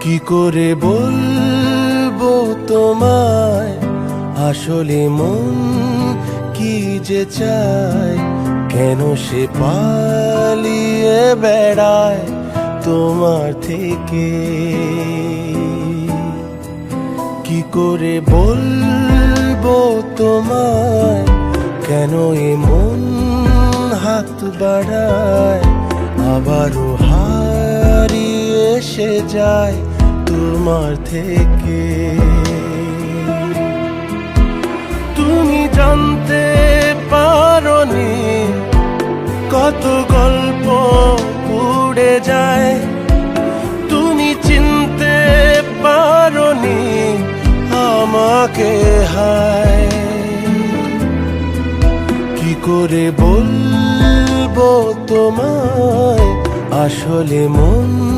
কি করে বলব তোমায়? আসলে মন কি যে চায়? কেন সে পালিয়ে বেড়ায় তোমার থেকে? কি করে বলব তোমায়? কেন এ মন হাত বাড়ায়? আবারও হারিয়ে এসে যায়। তোমার থেকে। তুমি জানতে পারনি কত গল্প উড়ে যায়। তুমি চিনতে পারনি আমাকে, হায়। কি করে বলব তোমায়? আসলে মন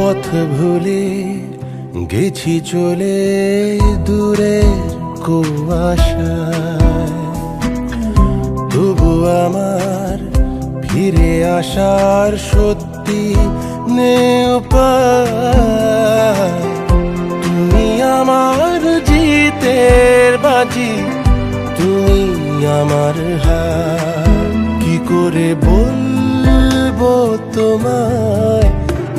পথ ভুলে গেছি চলে দূরের তবু আমার ফিরে আসার সত্যি তুমি আমার জিতের বাজি, তুমি আমার হার। কি করে বলব তোমায়?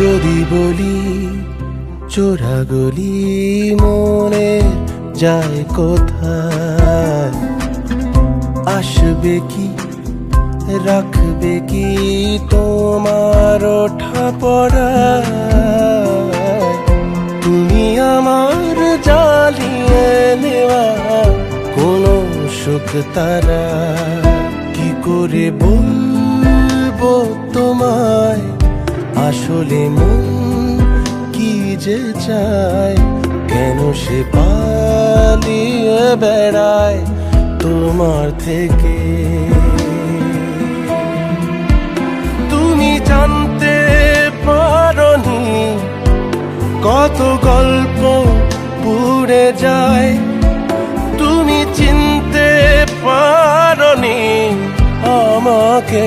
যদি বলি চোরা গলি মনে যায় কোথায়? আসবে কি, রাখবে কি তোমার ওঠা পড়া? তুমি আমার জ্বালিয়ে নেওয়া কোনো সুখ তারা। কি করে বলব তোমায় আসলে মন কি যে চায়? কেন সে পালিয়ে বেড়ায় তোমার থেকে? তুমি জানতে পারনি কত গল্প পুড়ে যায়। তুমি চিনতে পারনি আমাকে